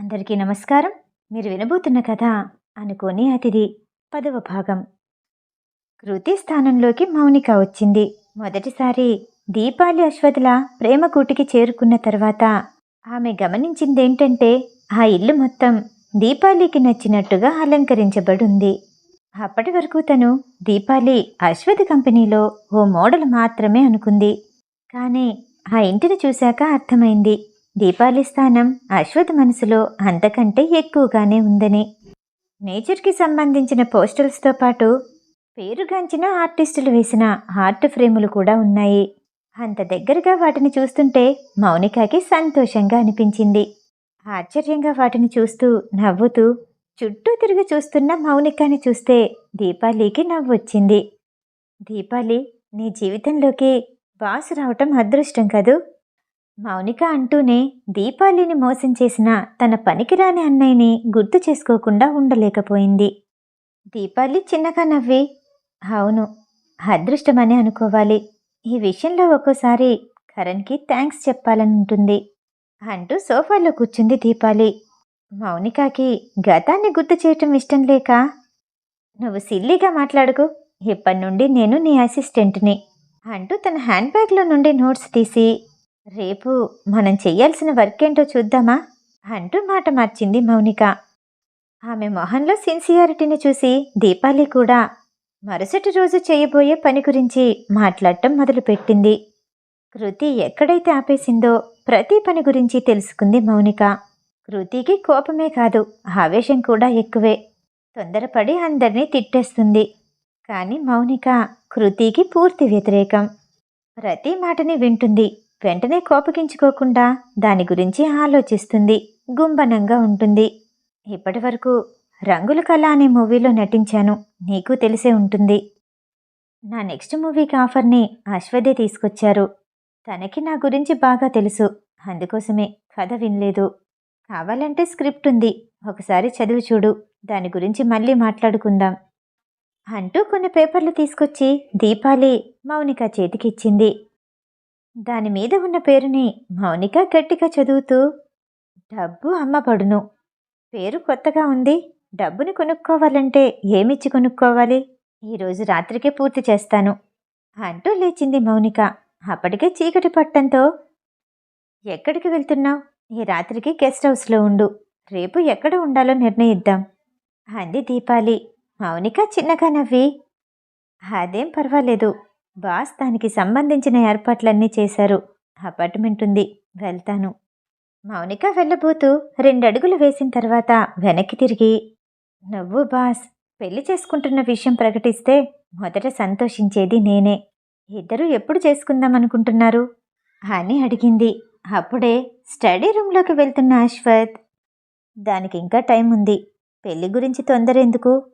అందరికీ నమస్కారం. మీరు వినబోతున్న కథ అనుకోని అతిథి పదవ భాగం. కృతి స్థానంలోకి మౌనిక వచ్చింది. మొదటిసారి దీపాలి అశ్వతుల ప్రేమ కూటికి చేరుకున్న తర్వాత ఆమె గమనించిందేంటంటే ఆ ఇల్లు మొత్తం దీపాలికి నచ్చినట్టుగా అలంకరించబడింది. అప్పటి వరకు తను దీపాలి అశ్వతి కంపెనీలో ఓ మోడల్ మాత్రమే అనుకుంది. కానీ ఆ ఇంటిని చూశాక అర్థమైంది. దీపాలి స్థానం అశ్వత్ మనసులో అంతకంటే ఎక్కువగానే ఉందని. నేచర్కి సంబంధించిన పోస్టర్స్తో పాటు పేరుగాంచిన ఆర్టిస్టులు వేసిన ఆర్ట్ ఫ్రేములు కూడా ఉన్నాయి. అంత దగ్గరగా వాటిని చూస్తుంటే మౌనికకి సంతోషంగా అనిపించింది. ఆశ్చర్యంగా వాటిని చూస్తూ నవ్వుతూ చుట్టూ తిరిగి చూస్తున్న మౌనికాని చూస్తే దీపాలికి నవ్వొచ్చింది. దీపాలి నీ జీవితంలోకి బాసు రావటం అదృష్టం కదూ? మౌనిక అంటూనే దీపాలిని మోసం చేసిన తన పనికిరాని అన్నయ్యని గుర్తు చేసుకోకుండా ఉండలేకపోయింది. దీపాలి చిన్నగా నవ్వి అవును అదృష్టమని అనుకోవాలి. ఈ విషయంలో ఒక్కోసారి కరణ్కి థ్యాంక్స్ చెప్పాలని ఉంటుంది అంటూ సోఫాలో కూర్చుంది దీపాలి. మౌనికకి గతాన్ని గుర్తు చేయటం ఇష్టం లేక నువ్వు సిల్లీగా మాట్లాడుకు ఇప్పటి నుండి నేను నీ అసిస్టెంట్ని అంటూ తన హ్యాండ్ బ్యాగ్లో నుండి నోట్స్ తీసి రేపు మనం చెయ్యాల్సిన వర్క్ ఏంటో చూద్దామా? అంటూ మాట మార్చింది మౌనిక. ఆమె మొహంలో సిన్సియారిటీని చూసి దీపాలి కూడా మరుసటి రోజు చేయబోయే పని గురించి మాట్లాడటం మొదలుపెట్టింది. కృతి ఎక్కడైతే ఆపేసిందో ప్రతి పని గురించి తెలుసుకుంది మౌనిక. కృతికి కోపమే కాదు ఆవేశం కూడా ఎక్కువే. తొందరపడి అందరినీ తిట్టేస్తుంది. కానీ మౌనిక కృతికి పూర్తి వ్యతిరేకం. ప్రతి మాటని వింటుంది. వెంటనే కోపగించుకోకుండా దాని గురించి ఆలోచిస్తుంది. గుంబనంగా ఉంటుంది. ఇప్పటి వరకు రంగుల కళ అనే మూవీలో నటించాను. నీకు తెలిసే ఉంటుంది. నా నెక్స్ట్ మూవీకి ఆఫర్ని అశ్వదే తీసుకొచ్చారు. తనకి నా గురించి బాగా తెలుసు. అందుకోసమే కథ వినలేదు. కావాలంటే స్క్రిప్ట్ ఉంది. ఒకసారి చదివి చూడు. దాని గురించి మళ్ళీ మాట్లాడుకుందాం. అంటూ కొన్ని పేపర్లు తీసుకొచ్చి దీపాలి మౌనిక చేతికిచ్చింది. దాని మీద ఉన్న పేరుని మౌనిక గట్టిగా చదువుతూ డబ్బు అమ్మబడును. పేరు కొత్తగా ఉంది. డబ్బుని కొనుక్కోవాలంటే ఏమిచ్చి కొనుక్కోవాలి? ఈరోజు రాత్రికే పూర్తి చేస్తాను. అంటూ లేచింది మౌనిక. అప్పటికే చీకటి పట్టంతో ఎక్కడికి వెళ్తున్నావు? ఈ రాత్రికి గెస్ట్ హౌస్లో ఉండు. రేపు ఎక్కడ ఉండాలో నిర్ణయిద్దాం. అంది దీపాలి. మౌనిక చిన్నగా నవ్వి అదేం పర్వాలేదు. బాస్ దానికి సంబంధించిన ఏర్పాట్లన్నీ చేశారు. అపార్ట్మెంట్ ఉంది వెళ్తాను. మౌనిక వెళ్ళబోతూ రెండడుగులు వేసిన తర్వాత వెనక్కి తిరిగి నువ్వు బాస్ పెళ్ళి చేసుకుంటున్న విషయం ప్రకటిస్తే మొదట సంతోషించేది నేనే. ఇద్దరూ ఎప్పుడు చేసుకుందాం అనుకుంటున్నారు? అని అడిగింది. అప్పుడే స్టడీ రూమ్లోకి వెళ్తున్న అశ్వత్. దానికి ఇంకా టైం ఉంది పెళ్ళి గురించి తొందర ఎందుకు?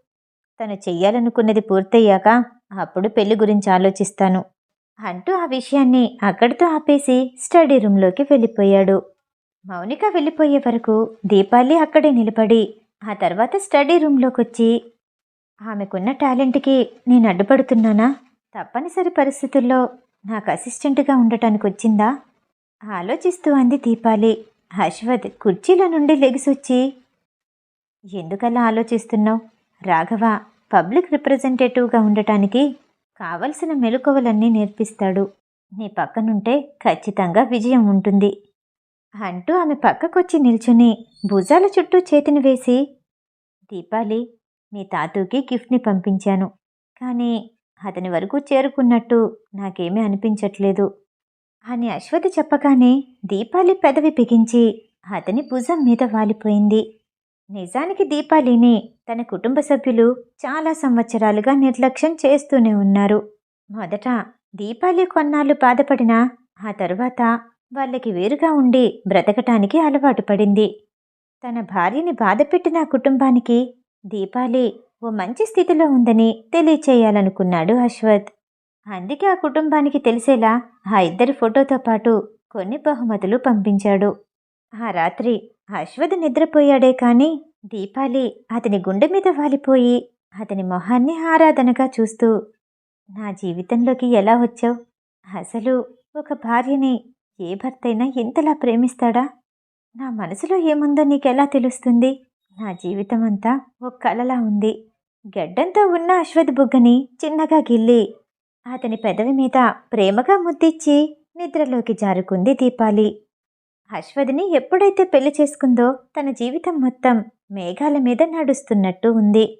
తను చెయ్యాలనుకున్నది పూర్తయ్యాక అప్పుడు పెళ్ళి గురించి ఆలోచిస్తాను అంటూ ఆ విషయాన్ని అక్కడితో ఆపేసి స్టడీ రూమ్లోకి వెళ్ళిపోయాడు. మౌనిక వెళ్ళిపోయే వరకు దీపాలి అక్కడే నిలబడి ఆ తర్వాత స్టడీ రూమ్లోకి వచ్చి ఆమెకున్న టాలెంట్కి నేను అడ్డుపడుతున్నానా? తప్పనిసరి పరిస్థితుల్లో నాకు అసిస్టెంట్గా ఉండటానికి వచ్చిందా ఆలోచిస్తూ అంది దీపాలి. అశ్వత్ కుర్చీలో నుండి లెగిసొచ్చి ఎందుకలా ఆలోచిస్తున్నావు? రాఘవ పబ్లిక్ రిప్రజెంటేటివ్గా ఉండటానికి కావలసిన మెలకువలన్నీ నేర్పిస్తాడు. నీ పక్కనుంటే ఖచ్చితంగా విజయం ఉంటుంది. అంటూ ఆమె పక్కకొచ్చి నిల్చుని భుజాల చుట్టూ చేతిని వేసి దీపాలి మీ తాతూకి గిఫ్ట్ని పంపించాను. కానీ అతని వరకు చేరుకున్నట్టు నాకేమీ అనిపించట్లేదు అని అశ్వతి చెప్పగానే దీపాలి పెదవి బిగించి అతని భుజం మీద వాలిపోయింది. నిజానికి దీపాలిని తన కుటుంబ సభ్యులు చాలా సంవత్సరాలుగా నిర్లక్ష్యం చేస్తూనే ఉన్నారు. మొదట దీపాలి కొన్నాళ్ళు బాధపడినా ఆ తరువాత వాళ్ళకి వేరుగా ఉండి బ్రతకటానికి అలవాటు పడింది. తన భార్యని బాధపెట్టిన కుటుంబానికి దీపాలి ఓ మంచి స్థితిలో ఉందని తెలియచేయాలనుకున్నాడు అశ్వత్. అందుకే ఆ కుటుంబానికి తెలిసేలా ఆ ఇద్దరి ఫోటోతో పాటు కొన్ని బహుమతులు పంపించాడు. ఆ రాత్రి అశ్వథ్ నిద్రపోయాడే కానీ దీపాలి అతని గుండె మీద వాలిపోయి అతని మొహాన్ని ఆరాధనగా చూస్తూ నా జీవితంలోకి ఎలా వచ్చావు? అసలు ఒక భార్యని ఏ భర్తైనా ఇంతలా ప్రేమిస్తాడా? నా మనసులో ఏముందో నీకెలా తెలుస్తుంది? నా జీవితం అంతా ఒక కలలా ఉంది. గడ్డంతో ఉన్న అశ్వథ్ బుగ్గని చిన్నగా గిల్లి అతని పెదవి మీద ప్రేమగా ముద్దిచ్చి నిద్రలోకి జారుకుంది దీపాలి. అశ్వథిని ఎప్పుడైతే పెళ్ళి చేసుకుందో తన జీవితం మొత్తం మేఘాల మీద నడుస్తున్నట్టు ఉంది.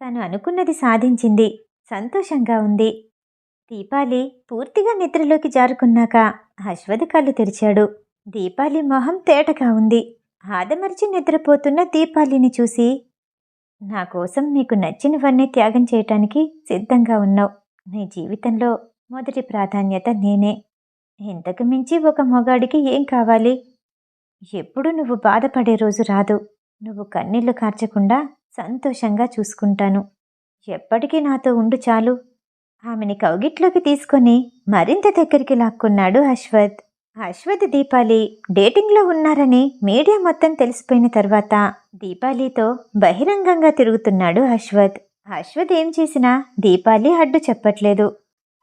తను అనుకున్నది సాధించింది సంతోషంగా ఉంది. దీపాలి పూర్తిగా నిద్రలోకి జారుకున్నాక అశ్వథి కళ్ళు తెరిచాడు. దీపాలి మొహం తేటగా ఉంది. ఆదమర్చి నిద్రపోతున్న దీపాలిని చూసి నా కోసం నీకు నచ్చినవన్నీ త్యాగం చేయటానికి సిద్ధంగా ఉన్నావు. నీ జీవితంలో మొదటి ప్రాధాన్యత నేనే. ఇంతకు మించి ఒక మొగాడికి ఏం కావాలి? ఎప్పుడు నువ్వు బాధపడే రోజు రాదు. నువ్వు కన్నీళ్ళు కార్చకుండా సంతోషంగా చూసుకుంటాను. ఎప్పటికీ నాతో ఉండు చాలు. ఆమెని కౌగిట్లోకి తీసుకొని మరింత దగ్గరికి లాక్కున్నాడు అశ్వథ్ అశ్వత్ దీపాలి డేటింగ్లో ఉన్నారని మీడియా మొత్తం తెలిసిపోయిన తర్వాత దీపాలితో బహిరంగంగా తిరుగుతున్నాడు అశ్వథ్ అశ్వత్ ఏం చేసినా దీపాలి అడ్డు చెప్పట్లేదు.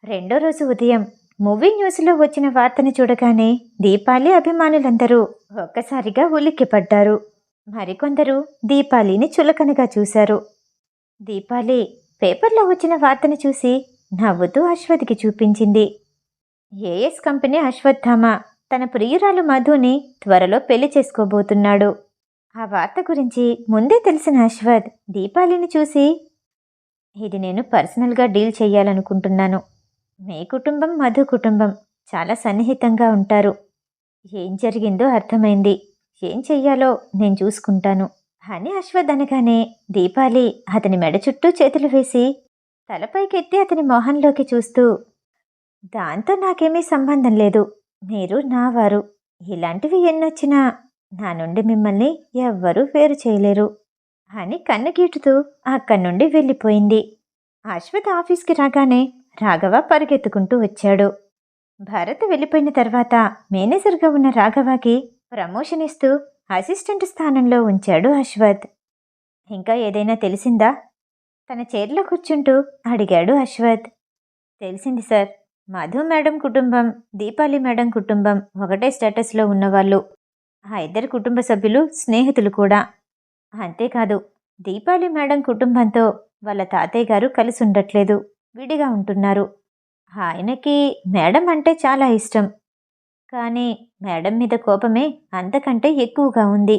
రెండో రోజు ఉదయం మూవీ న్యూస్లో వచ్చిన వార్తను చూడగానే దీపాలి అభిమానులందరూ ఒక్కసారిగా ఉలిక్కిపడ్డారు. మరికొందరు దీపాలిని చులకనగా చూశారు. దీపాలి పేపర్లో వచ్చిన వార్తను చూసి నవ్వుతూ అశ్వథ్కి చూపించింది. ఏఎస్ కంపెనీ అశ్వత్థామ తన ప్రియురాలు మధుని త్వరలో పెళ్ళి చేసుకోబోతున్నాడు. ఆ వార్త గురించి ముందే తెలిసిన అశ్వథ్ దీపాలిని చూసి ఇది నేను పర్సనల్గా డీల్ చేయాలనుకుంటున్నాను. మీ కుటుంబం మధు కుటుంబం చాలా సన్నిహితంగా ఉంటారు. ఏం జరిగిందో అర్థమైంది. ఏం చెయ్యాలో నేను చూసుకుంటాను. అని అశ్వథ్ అనగానే దీపాలి అతని మెడ చుట్టూ చేతులు వేసి తలపైకెత్తి అతని మొహంలోకి చూస్తూ దాంతో నాకేమీ సంబంధం లేదు. మీరు నా వారు. ఇలాంటివి ఎన్నొచ్చినా నా నుండి మిమ్మల్ని ఎవ్వరూ వేరు చేయలేరు. అని కన్ను గీటుతూ అక్కడి నుండి వెళ్ళిపోయింది. అశ్వత్ ఆఫీస్కి రాగానే రాఘవ పరిగెత్తుకుంటూ వచ్చాడు. భరత్ వెళ్ళిపోయిన తర్వాత మేనేజర్గా ఉన్న రాఘవకి ప్రమోషన్ ఇస్తూ అసిస్టెంట్ స్థానంలో ఉంచాడు అశ్వత్. ఇంకా ఏదైనా తెలిసిందా? తన చైర్లో కూర్చుంటూ అడిగాడు అశ్వత్. తెలిసింది సార్ మధు మేడం కుటుంబం దీపాలి మేడం కుటుంబం ఒకటే స్టేటస్లో ఉన్నవాళ్ళు. ఆ ఇద్దరు కుటుంబ సభ్యులు స్నేహితులు కూడా. అంతేకాదు దీపాలి మేడం కుటుంబంతో వాళ్ళ తాతయ్య గారు కలిసి ఉండట్లేదు. విడిగా ఉంటున్నారు. ఆయనకి మేడం అంటే చాలా ఇష్టం. కానీ మేడం మీద కోపమే అంతకంటే ఎక్కువగా ఉంది.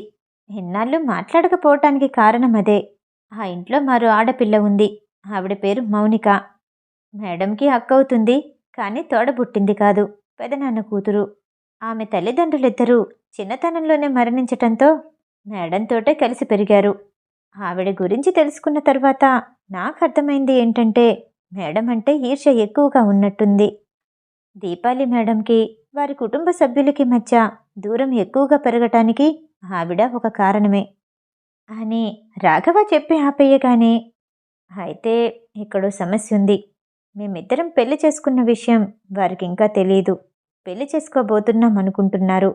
ఎన్నాళ్ళు మాట్లాడకపోవటానికి కారణం అదే. ఆ ఇంట్లో మరో ఆడపిల్ల ఉంది. ఆవిడ పేరు మౌనిక. మేడంకి అవుతుంది కానీ తోడబుట్టింది కాదు. పెదనాన్న కూతురు. ఆమె తల్లిదండ్రులిద్దరూ చిన్నతనంలోనే మరణించటంతో మేడంతోటే కలిసి పెరిగారు. ఆవిడ గురించి తెలుసుకున్న తర్వాత నాకు అర్థమైంది ఏంటంటే మేడం అంటే ఈర్ష ఎక్కువగా ఉన్నట్టుంది. దీపాలి మేడంకి వారి కుటుంబ సభ్యులకి మధ్య దూరం ఎక్కువగా పెరగటానికి ఆవిడ ఒక కారణమే. అని రాఘవ చెప్పి ఆపేయగానే అయితే ఇక్కడో సమస్య ఉంది మేమిద్దరం పెళ్ళి చేసుకున్న విషయం వారికి ఇంకా తెలియదు పెళ్ళి చేసుకోబోతున్నాం అనుకుంటున్నారు.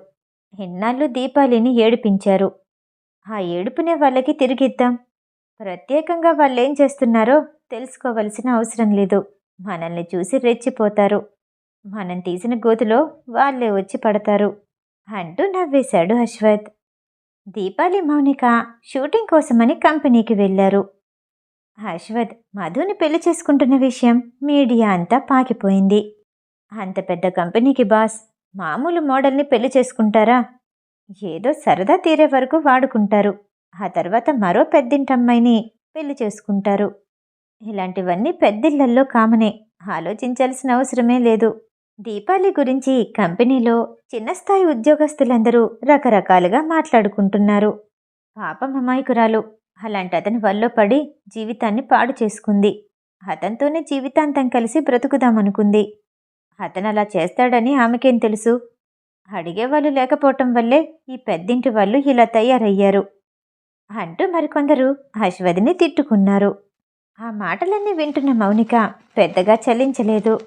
ఎన్నాళ్ళు దీపాలిని ఏడిపించారు. ఆ ఏడుపునే వాళ్ళకి తిరిగిద్దాం. ప్రత్యేకంగా వాళ్ళేం చేస్తున్నారో తెలుసుకోవలసిన అవసరం లేదు. మనల్ని చూసి రెచ్చిపోతారు. మనం తీసిన గోతులో వాళ్ళే వచ్చి పడతారు అంటూ నవ్వేశాడు అశ్వత్. దీపాలి మౌనిక షూటింగ్ కోసమని కంపెనీకి వెళ్ళారు. అశ్వత్ మధుని పెళ్ళి చేసుకుంటున్న విషయం మీడియా అంతా పాకిపోయింది. అంత పెద్ద కంపెనీకి బాస్ మామూలు మోడల్ని పెళ్ళి చేసుకుంటారా? ఏదో సరదా తీరే వరకు వాడుకుంటారు. ఆ తర్వాత మరో పెద్దింటమ్మాయిని పెళ్ళి చేసుకుంటారు. ఇలాంటివన్నీ పెద్దిళ్ళల్లో కామనే. ఆలోచించాల్సిన అవసరమే లేదు. దీపాలి గురించి కంపెనీలో చిన్న స్థాయి ఉద్యోగస్తులందరూ రకరకాలుగా మాట్లాడుకుంటున్నారు. పాపం అమాయకురాలు. అలాంటి అతని వల్ల పడి జీవితాన్ని పాడు చేసుకుంది. అతనితోనే జీవితాంతం కలిసి బ్రతుకుదామనుకుంది. అతను అలా చేస్తాడని ఆమెకేం తెలుసు? అడిగేవాళ్ళు లేకపోవటం వల్లే ఈ పెద్దింటి వాళ్ళు ఇలా తయారయ్యారు. అంటూ మరికొందరు అశ్వథిని తిట్టుకున్నారు. ఆ మాటలన్నీ వింటున్న మౌనిక పెద్దగా చలించలేదు.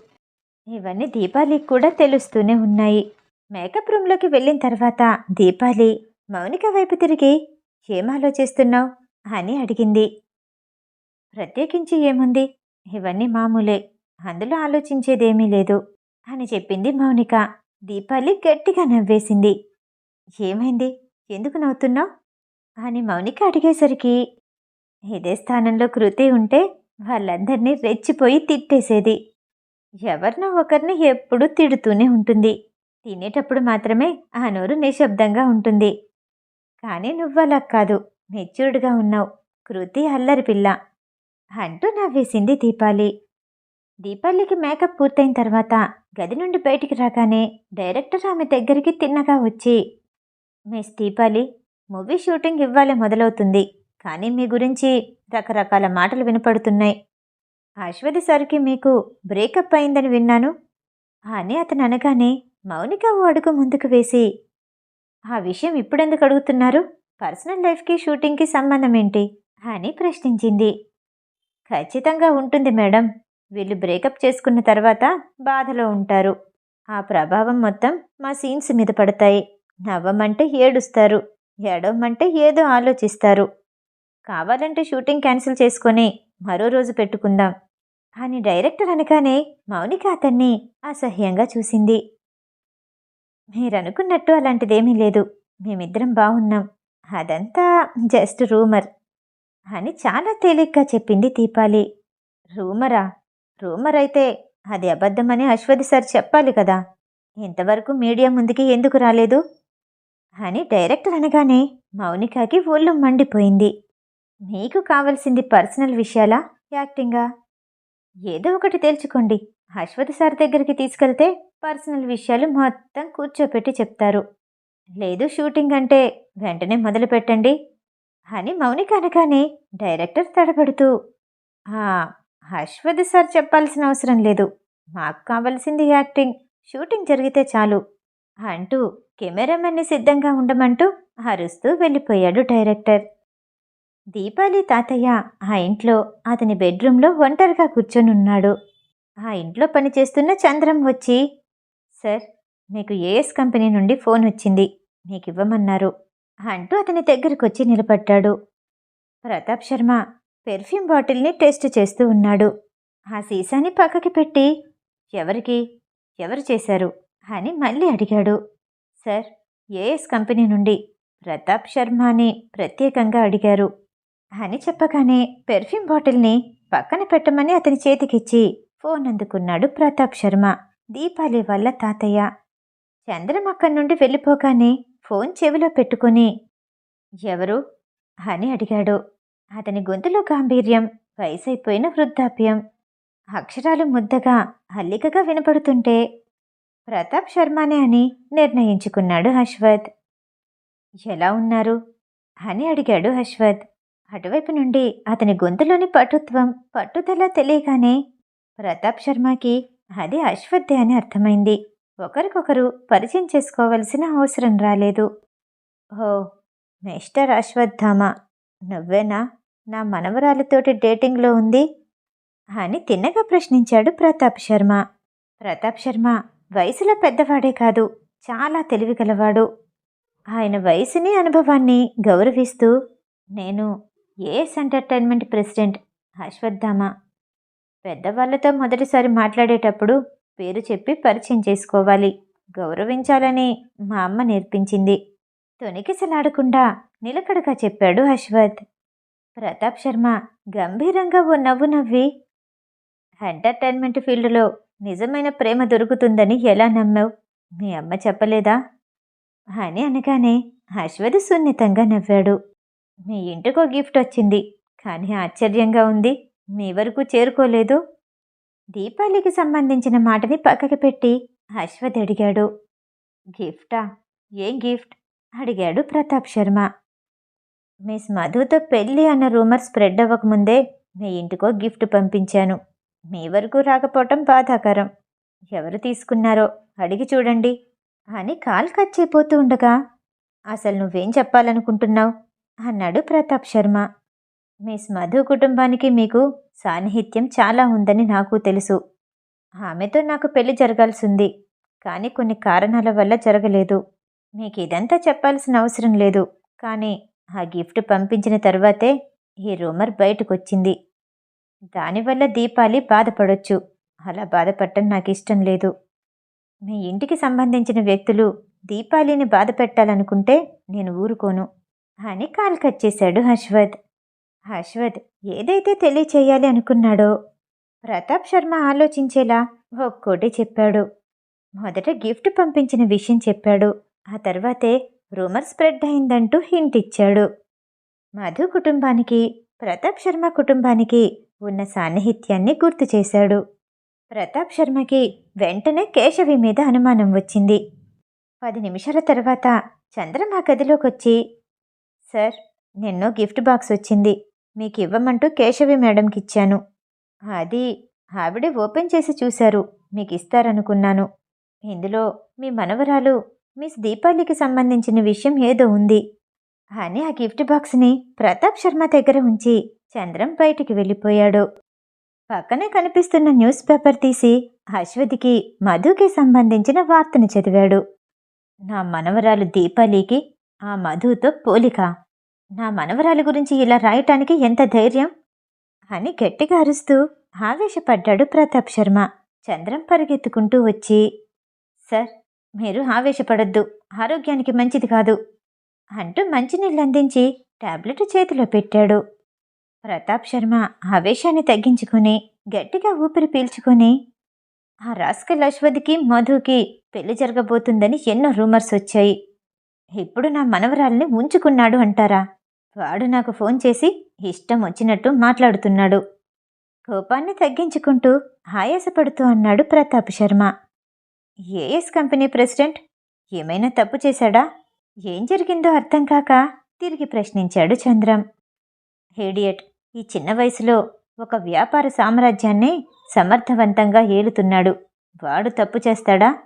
ఇవన్నీ దీపాలికి కూడా తెలుస్తూనే ఉన్నాయి. మేకప్ రూమ్లోకి వెళ్ళిన తర్వాత దీపాలి మౌనిక వైపు తిరిగి ఏం ఆలోచిస్తున్నావు? అని అడిగింది. ప్రత్యేకించి ఏముంది? ఇవన్నీ మామూలే. అందులో ఆలోచించేదేమీ లేదు. అని చెప్పింది మౌనిక. దీపాలి గట్టిగా నవ్వేసింది. ఏమైంది? ఎందుకు నవ్వుతున్నావు? అని మౌనిక అడిగేసరికి ఇదే స్థానంలో కృతి ఉంటే వాళ్ళందరినీ రెచ్చిపోయి తిట్టేసేది. ఎవరినో ఒకరిని ఎప్పుడూ తిడుతూనే ఉంటుంది. తినేటప్పుడు మాత్రమే ఆ నోరు నిశ్శబ్దంగా ఉంటుంది. కానీ నువ్వలా కాదు. మెచ్యూర్డ్గా ఉన్నావు. కృతి అల్లరి పిల్ల. అంటూ నవ్వేసింది దీపాలి. దీపాలికి మేకప్ పూర్తయిన తర్వాత గది నుండి బయటికి రాగానే డైరెక్టర్ ఆమె దగ్గరికి తిన్నగా వచ్చి మిస్ దీపాలి మూవీ షూటింగ్ ఇవ్వాలే మొదలవుతుంది. కానీ మీ గురించి రకరకాల మాటలు వినపడుతున్నాయి. అశ్వతి సార్కి మీకు బ్రేకప్ అయిందని విన్నాను. అని అతను అనగానే మౌనిక ఓ అడుగు ముందుకు వేసి ఆ విషయం ఇప్పుడెందుకు అడుగుతున్నారు? పర్సనల్ లైఫ్కి షూటింగ్కి సంబంధం ఏంటి? అని ప్రశ్నించింది. ఖచ్చితంగా ఉంటుంది మేడం. వీళ్ళు బ్రేకప్ చేసుకున్న తర్వాత బాధలో ఉంటారు. ఆ ప్రభావం మొత్తం మా సీన్స్ మీద పడతాయి. నవ్వమంటే ఏడుస్తారు. ఏడవమంటే ఏదో ఆలోచిస్తారు. కావాలంటే షూటింగ్ క్యాన్సిల్ చేసుకొని మరో రోజు పెట్టుకుందాం. అని డైరెక్టర్ అనగానే మౌనిక అతన్ని అసహ్యంగా చూసింది. మీరనుకున్నట్టు అలాంటిదేమీ లేదు. మేమిద్దరం బాగున్నాం అదంతా జస్ట్ రూమర్ అని చాలా తేలిగ్గా చెప్పింది దీపాలి. రూమరా? రూమర్ అయితే అది అబద్ధమని అశ్వథి సార్ చెప్పాలి కదా. ఇంతవరకు మీడియా ముందుకి ఎందుకు రాలేదు? అని డైరెక్టర్ అనగానే మౌనికకి ఒళ్ళు మండిపోయింది. మీకు కావలసింది పర్సనల్ విషయాలా? యాక్టింగా? ఏదో ఒకటి తేల్చుకోండి. అశ్వథ్ సార్ దగ్గరికి తీసుకెళ్తే పర్సనల్ విషయాలు మొత్తం కూర్చోపెట్టి చెప్తారు. లేదు షూటింగ్ అంటే వెంటనే మొదలు పెట్టండి అని మౌనిక అనగానే డైరెక్టర్ తడబడుతూ "ఆ, అశ్వథ్ సార్ చెప్పాల్సిన అవసరం లేదు. మాకు కావలసింది యాక్టింగ్. షూటింగ్ జరిగితే చాలు. అంటూ కెమెరామెన్ని సిద్ధంగా ఉండమంటూ అరుస్తూ వెళ్ళిపోయాడు డైరెక్టర్. దీపాలి తాతయ్య ఆ ఇంట్లో అతని బెడ్రూమ్లో ఒంటరిగా కూర్చొని ఉన్నాడు ఆ ఇంట్లో పనిచేస్తున్న చంద్రం వచ్చి సార్ మీకు ఏఎస్ కంపెనీ నుండి ఫోన్ వచ్చింది? మీకు ఇవ్వమన్నారు. అంటూ అతని దగ్గరకు వచ్చి నిలబడ్డాడు. ప్రతాప్ శర్మ పెర్ఫ్యూమ్ బాటిల్ని టెస్ట్ చేస్తూ ఉన్నాడు. ఆ సీసాని పక్కకి పెట్టి ఎవరికి? ఎవరు చేశారు? అని మళ్ళీ అడిగాడు. సార్ ఏఎస్ కంపెనీ నుండి? ప్రతాప్ శర్మ అని ప్రత్యేకంగా అడిగారు. అని చెప్పగానే పెర్ఫ్యూమ్ బాటిల్ని పక్కన పెట్టమని అతని చేతికిచ్చి ఫోన్ అందుకున్నాడు ప్రతాప్ శర్మ. దీపాలి వల్ల తాతయ్య. చంద్రం అక్కడి నుండి వెళ్ళిపోగానే ఫోన్ చెవిలో పెట్టుకుని ఎవరు? అని అడిగాడు. అతని గొంతులో గాంభీర్యం వయసైపోయిన వృద్ధాప్యం. అక్షరాలు ముద్దగా అల్లికగా వినపడుతుంటే ప్రతాప్ శర్మనే అని నిర్ణయించుకున్నాడు అశ్వథ్ ఎలా ఉన్నారు? అని అడిగాడు అశ్వథ్ అటువైపు నుండి అతని గొంతులోని పటుత్వం పట్టుదల తెలియగానే ప్రతాప్ శర్మకి అది అశ్వథ్దే అని అర్థమైంది. ఒకరికొకరు పరిచయం చేసుకోవలసిన అవసరం రాలేదు. ఓ మిస్టర్ అశ్వత్థామ నువ్వేనా? నా మనవరాలితోటి డేటింగ్లో ఉంది? అని తిన్నగా ప్రశ్నించాడు ప్రతాప్ శర్మ. ప్రతాప్ శర్మ వయసులో పెద్దవాడే కాదు చాలా తెలివిగలవాడు. ఆయన వయసుని అనుభవాన్ని గౌరవిస్తూ నేను ఏఎస్ ఎంటర్టైన్మెంట్ ప్రెసిడెంట్ అశ్వత్థామ. పెద్దవాళ్ళతో మొదటిసారి మాట్లాడేటప్పుడు పేరు చెప్పి పరిచయం చేసుకోవాలి గౌరవించాలని మా అమ్మ నేర్పించింది. తొనికిసలాడకుండా నిలకడగా చెప్పాడు అశ్వత్. ప్రతాప్ శర్మ గంభీరంగా ఓ నవ్వు నవ్వి ఎంటర్టైన్మెంట్ ఫీల్డ్లో నిజమైన ప్రేమ దొరుకుతుందని ఎలా నమ్మావు? మీ అమ్మ చెప్పలేదా? అని అనగానే అశ్వతి సున్నితంగా నవ్వాడు. మీ ఇంటికో గిఫ్ట్ వచ్చింది కానీ ఆశ్చర్యంగా ఉంది. మీ వరకు చేరుకోలేదు. దీపావళికి సంబంధించిన మాటని పక్కకి పెట్టి అశ్వథ్ అడిగాడు. గిఫ్టా? ఏం గిఫ్ట్? అడిగాడు ప్రతాప్ శర్మ. మిస్ మధుతో పెళ్ళి అన్న రూమర్ స్ప్రెడ్ అవ్వకముందే మీ ఇంటికో గిఫ్ట్ పంపించాను. మీ వరకు రాకపోవటం బాధాకరం. ఎవరు తీసుకున్నారో అడిగి చూడండి. అని కాల్ కట్ చేయబోతూ ఉండగా అసలు నువ్వేం చెప్పాలనుకుంటున్నావు? అన్నాడు ప్రతాప్ శర్మ. మిస్ మధు కుటుంబానికి మీకు సాన్నిహిత్యం చాలా ఉందని నాకు తెలుసు. ఆమెతో నాకు పెళ్ళి జరగాల్సింది. కానీ కొన్ని కారణాల వల్ల జరగలేదు. మీకు ఇదంతా చెప్పాల్సిన అవసరం లేదు. కానీ ఆ గిఫ్ట్ పంపించిన తర్వాతే ఈ రూమర్ బయటకొచ్చింది. దానివల్ల దీపాలి బాధపడొచ్చు. అలా బాధపడటం నాకు ఇష్టం లేదు. మీ ఇంటికి సంబంధించిన వ్యక్తులు దీపాలిని బాధ పెట్టాలనుకుంటే నేను ఊరుకోను అని కాల్ కట్ చేశాడు హర్షవద్ హర్షవద్ ఏదైతే తెలియచేయాలి అనుకున్నాడో? ప్రతాప్ శర్మ ఆలోచించేలా ఒక్కోటి చెప్పాడు. మొదట గిఫ్ట్ పంపించిన విషయం చెప్పాడు. ఆ తర్వాతే రూమర్ స్ప్రెడ్ అయిందంటూ హింట్ ఇచ్చాడు. మధు కుటుంబానికి ప్రతాప్ శర్మ కుటుంబానికి ఉన్న సాన్నిహిత్యాన్ని గుర్తు చేశాడు. ప్రతాప్ శర్మకి వెంటనే కేశవి మీద అనుమానం వచ్చింది. పది నిమిషాల తర్వాత చంద్రం ఆ గదిలోకొచ్చి సార్ నిన్నో గిఫ్ట్ బాక్స్ వచ్చింది. మీకు ఇవ్వమంటూ కేశవి మేడంకి ఇచ్చాను అది ఆవిడే ఓపెన్ చేసి చూశారు. మీకు ఇస్తారనుకున్నాను ఇందులో మీ మనవరాలు మిస్ దీపాలికి సంబంధించిన విషయం ఏదో ఉంది. అని ఆ గిఫ్ట్ బాక్స్ని ప్రతాప్ శర్మ దగ్గర ఉంచి చంద్రం బయటికి వెళ్ళిపోయాడు. పక్కనే కనిపిస్తున్న న్యూస్ పేపర్ తీసి అశ్వతికి మధుకి సంబంధించిన వార్తను చదివాడు. నా మనవరాలు దీపాలికి ఆ మధుతో పోలిక. నా మనవరాలు గురించి ఇలా రాయటానికి ఎంత ధైర్యం? అని గట్టిగా అరుస్తూ ఆవేశపడ్డాడు ప్రతాప్ శర్మ. చంద్రం పరిగెత్తుకుంటూ వచ్చి సార్ మీరు ఆవేశపడొద్దు. ఆరోగ్యానికి మంచిది కాదు. అంటూ మంచినీళ్ళు అందించి టాబ్లెట్ చేతిలో పెట్టాడు. ప్రతాప్ శర్మ ఆవేశాన్ని తగ్గించుకొని గట్టిగా ఊపిరి పీల్చుకొని ఆ రాస్కల్ అశ్వథ్కి మధుకి పెళ్ళి జరగబోతుందని ఎన్నో రూమర్స్ వచ్చాయి. ఇప్పుడు నా మనవరాల్ని ఉంచుకున్నాడు అంటారా? వాడు నాకు ఫోన్ చేసి ఇష్టం వచ్చినట్టు మాట్లాడుతున్నాడు. కోపాన్ని తగ్గించుకుంటూ ఆయాసపడుతూ అన్నాడు Pratap Sharma. AS company president ఏమైనా తప్పు చేశాడా? ఏం జరిగిందో అర్థం కాక తిరిగి ప్రశ్నించాడు చంద్రం. హేడియట్ ఈ చిన్న వయసులో ఒక వ్యాపార సామ్రాజ్యాన్ని సమర్థవంతంగా ఏలుతున్నాడు. వాడు తప్పు చేస్తాడా?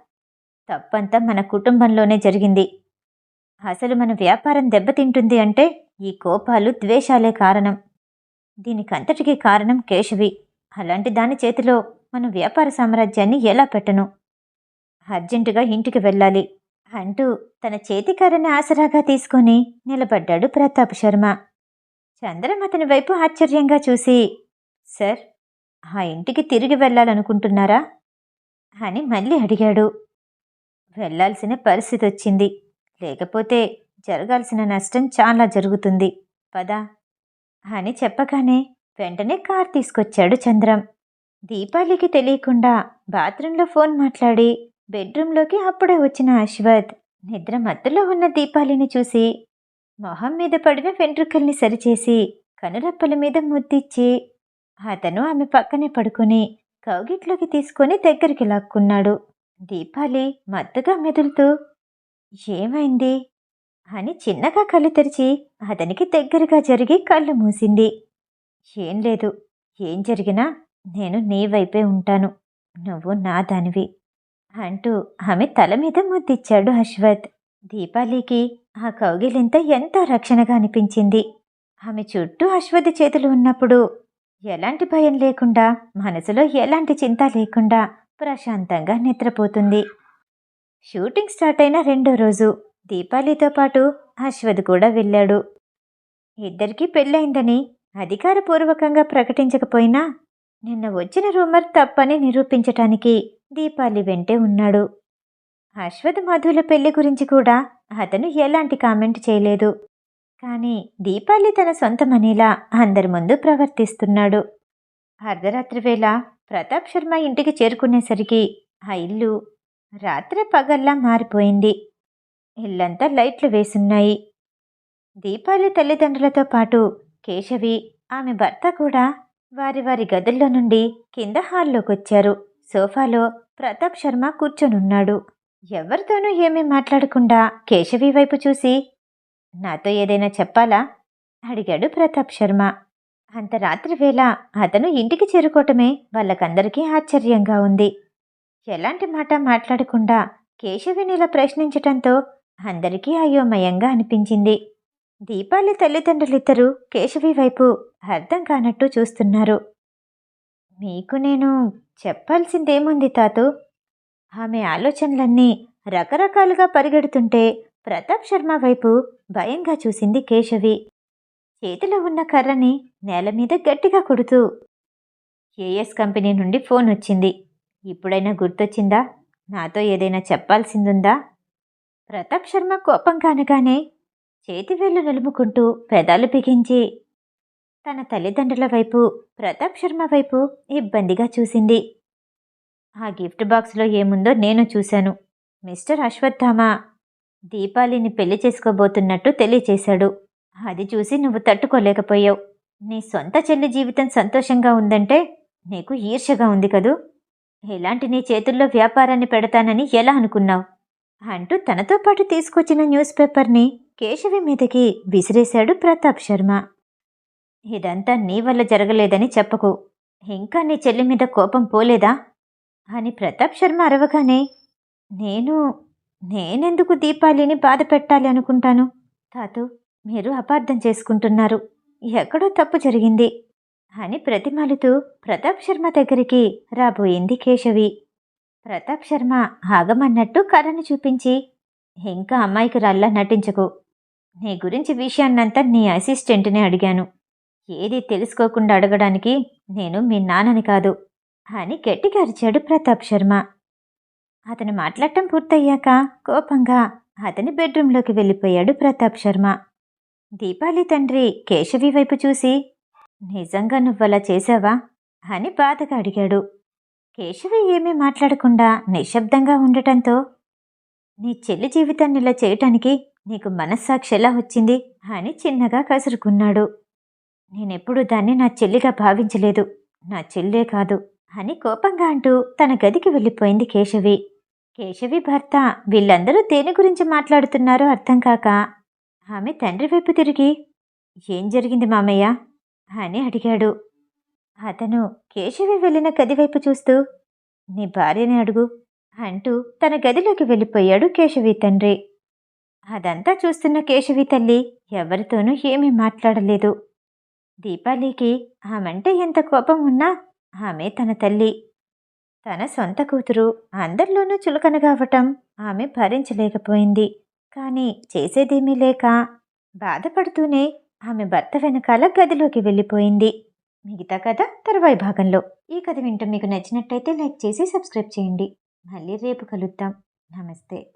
తప్పంతా మన కుటుంబంలోనే జరిగింది. అసలు మన వ్యాపారం దెబ్బతింటుంది అంటే ఈ కోపాలు ద్వేషాలే కారణం. దీనికంతటికీ కారణం కేశవి. అలాంటి దాని చేతిలో మన వ్యాపార సామ్రాజ్యాన్ని ఎలా పెట్టను? అర్జెంటుగా ఇంటికి వెళ్ళాలి. అంటూ తన చేతికర్రని ఆసరాగా తీసుకొని నిలబడ్డాడు ప్రతాప్ శర్మ. చంద్రం అతని వైపు ఆశ్చర్యంగా చూసి సార్ ఆ ఇంటికి తిరిగి వెళ్ళాలనుకుంటున్నారా? అని మళ్ళీ అడిగాడు. వెళ్ళాల్సిన పరిస్థితి వచ్చింది. లేకపోతే జరగాల్సిన నష్టం చాలా జరుగుతుంది. పదా అని చెప్పగానే వెంటనే కార్ తీసుకొచ్చాడు చంద్రం. దీపాలికి తెలియకుండా బాత్రూంలో ఫోన్ మాట్లాడి బెడ్రూంలోకి అప్పుడే వచ్చిన అశ్వత్ నిద్ర మత్తులో ఉన్న దీపాలిని చూసి మొహం మీద పడిన వెంట్రుకల్ని సరిచేసి కనురప్పల మీద ముద్దిచ్చి అతను ఆమె పక్కనే పడుకొని కౌగిట్లోకి తీసుకొని దగ్గరికి లాక్కున్నాడు. దీపాలి మత్తుగా మెదులుతూ ఏమైంది? అని చిన్నగా కళ్ళు తెరిచి అతనికి దగ్గరగా జరిగి కళ్ళు మూసింది. ఏం లేదు ఏం జరిగినా నేను నీ వైపే ఉంటాను. నువ్వు నా దానివి. అంటూ ఆమె తల మీద ముద్దిచ్చాడు అశ్వత్ దీపాలికి ఆ కౌగిలింత ఎంతో రక్షణగా అనిపించింది. ఆమె చుట్టూ అశ్వత్ చేతులు ఉన్నప్పుడు ఎలాంటి భయం లేకుండా మనసులో ఎలాంటి చింత లేకుండా ప్రశాంతంగా నిద్రపోతుంది. షూటింగ్ స్టార్ట్ అయిన రెండో రోజు దీపాలితో పాటు అశ్వథ్ కూడా వెళ్ళాడు. ఇద్దరికీ పెళ్ళైందని అధికారపూర్వకంగా ప్రకటించకపోయినా నిన్న వచ్చిన రూమర్ తప్పని నిరూపించటానికి దీపాలి వెంటే ఉన్నాడు. అశ్వథ్ మధుల పెళ్ళి గురించి కూడా అతను ఎలాంటి కామెంట్ చేయలేదు. కానీ దీపాలి తన సొంతమనేలా అందరి ముందు ప్రవర్తిస్తున్నాడు. అర్ధరాత్రి వేళ ప్రతాప్ శర్మ ఇంటికి చేరుకునేసరికి ఆ ఇల్లు రాత్రి పగల్లా మారిపోయింది. ఇల్లంతా లైట్లు వేసున్నాయి. దీపాలి తల్లిదండ్రులతో పాటు కేశవి ఆమె భర్త కూడా వారి వారి గదుల్లో నుండి కింద హాల్లోకొచ్చారు. సోఫాలో ప్రతాప్ శర్మ కూర్చొనున్నాడు. ఎవరితోనూ ఏమీ మాట్లాడకుండా కేశవి వైపు చూసి నాతో ఏదైనా చెప్పాలా? అడిగాడు ప్రతాప్ శర్మ. అంత రాత్రి వేళ అతను ఇంటికి చేరుకోవటమే వాళ్ళకందరికీ ఆశ్చర్యంగా ఉంది. ఎలాంటి మాట మాట్లాడకుండా కేశవిని ఇలా ప్రశ్నించటంతో అందరికీ అయోమయంగా అనిపించింది. దీపాలి తల్లిదండ్రులిద్దరూ కేశవి వైపు అర్థం కానట్టు చూస్తున్నారు. మీకు నేను చెప్పాల్సిందేముంది తాతూ? ఆమె ఆలోచనలన్నీ రకరకాలుగా పరిగెడుతుంటే ప్రతాప్ శర్మ వైపు భయంగా చూసింది కేశవి. చేతిలో ఉన్న కర్రని నేల మీద గట్టిగా కొడుతూ ఏఎస్ కంపెనీ నుండి ఫోన్ వచ్చింది. ఇప్పుడైనా గుర్తొచ్చిందా? నాతో ఏదైనా చెప్పాల్సిందుందా? ప్రతాప్ శర్మ కోపం కానగానే చేతివేళ్ళు నలుముకుంటూ పెదాలు బిగించి తన తల్లిదండ్రుల వైపు ప్రతాప్ శర్మ వైపు ఇబ్బందిగా చూసింది. ఆ గిఫ్ట్ బాక్స్లో ఏముందో నేను చూశాను. మిస్టర్ అశ్వత్థామ దీపాలిని పెళ్ళి చేసుకోబోతున్నట్టు తెలియచేశాడు. అది చూసి నువ్వు తట్టుకోలేకపోయావు. నీ సొంత చెల్లి జీవితం సంతోషంగా ఉందంటే నీకు ఈర్షగా ఉంది కదూ? ఇలాంటి నీ చేతుల్లో వ్యాపారాన్ని పెడతానని ఎలా అనుకున్నావు? అంటూ తనతో పాటు తీసుకొచ్చిన న్యూస్ పేపర్ని కేశవి మీదకి విసిరేశాడు ప్రతాప్ శర్మ. ఇదంతా నీ వల్ల జరగలేదని చెప్పకు. ఇంకా నీ చెల్లి మీద కోపం పోలేదా? అని ప్రతాప్ శర్మ అరవగానే నేను నేనెందుకు దీపాలిని బాధ పెట్టాలి అనుకుంటాను? తాతు మీరు అపార్థం చేసుకుంటున్నారు. ఎక్కడో తప్పు జరిగింది. అని ప్రతిమాలుతూ ప్రతాప్ శర్మ దగ్గరికి రాబోయింది కేశవి. ప్రతాప్ శర్మ ఆగమన్నట్టు కర్రను చూపించి ఇంకా అమ్మాయికి రల్లా నటించకు. నీ గురించి విషయాన్నంతా నీ అసిస్టెంట్ని అడిగాను. ఏది తెలుసుకోకుండా అడగడానికి నేను మీ నాన్నని కాదు. అని గట్టిగా అరిచాడు ప్రతాప్ శర్మ. అతను మాట్లాడటం పూర్తయ్యాక కోపంగా అతని బెడ్రూంలోకి వెళ్ళిపోయాడు ప్రతాప్ శర్మ. దీపాలి తండ్రి కేశవి వైపు చూసి నిజంగా నువ్వలా చేశావా? అని బాధగా అడిగాడు. కేశవి ఏమీ మాట్లాడకుండా నిశ్శబ్దంగా ఉండటంతో నీ చెల్లి జీవితాన్ని ఇలా చేయటానికి నీకు మనస్సాక్షి ఎలా వచ్చింది? అని చిన్నగా కసురుకున్నాడు. నేనెప్పుడు దాన్ని నా చెల్లిగా భావించలేదు. నా చెల్లే కాదు అని కోపంగా అంటూ తన గదికి వెళ్ళిపోయింది కేశవి. కేశవి భర్త వీళ్ళందరూ దేని గురించి మాట్లాడుతున్నారో అర్థం కాక ఆమె తండ్రి వైపు తిరిగి ఏం జరిగింది మామయ్య? అని అడిగాడు. అతను కేశవి వెళ్ళిన గది వైపు చూస్తూ నీ భార్యని అడుగు అంటూ తన గదిలోకి వెళ్ళిపోయాడు కేశవి తండ్రి. అదంతా చూస్తున్న కేశవి తల్లి ఎవరితోనూ ఏమీ మాట్లాడలేదు. దీపాలికి ఆమంటే ఎంత కోపం ఉన్నా ఆమె తన తల్లి. తన సొంత కూతురు అందరిలోనూ చులకనగావటం ఆమె భరించలేకపోయింది. కానీ చేసేదేమీ లేక బాధపడుతూనే ఆమె భర్త వెనకాల గదిలోకి వెళ్ళిపోయింది. మిగతా కథ తర్వాయి భాగంలో. ఈ కథ వింటూ మీకు నచ్చినట్టయితే లైక్ చేసి సబ్స్క్రైబ్ చేయండి. మళ్ళీ రేపు కలుద్దాం. నమస్తే.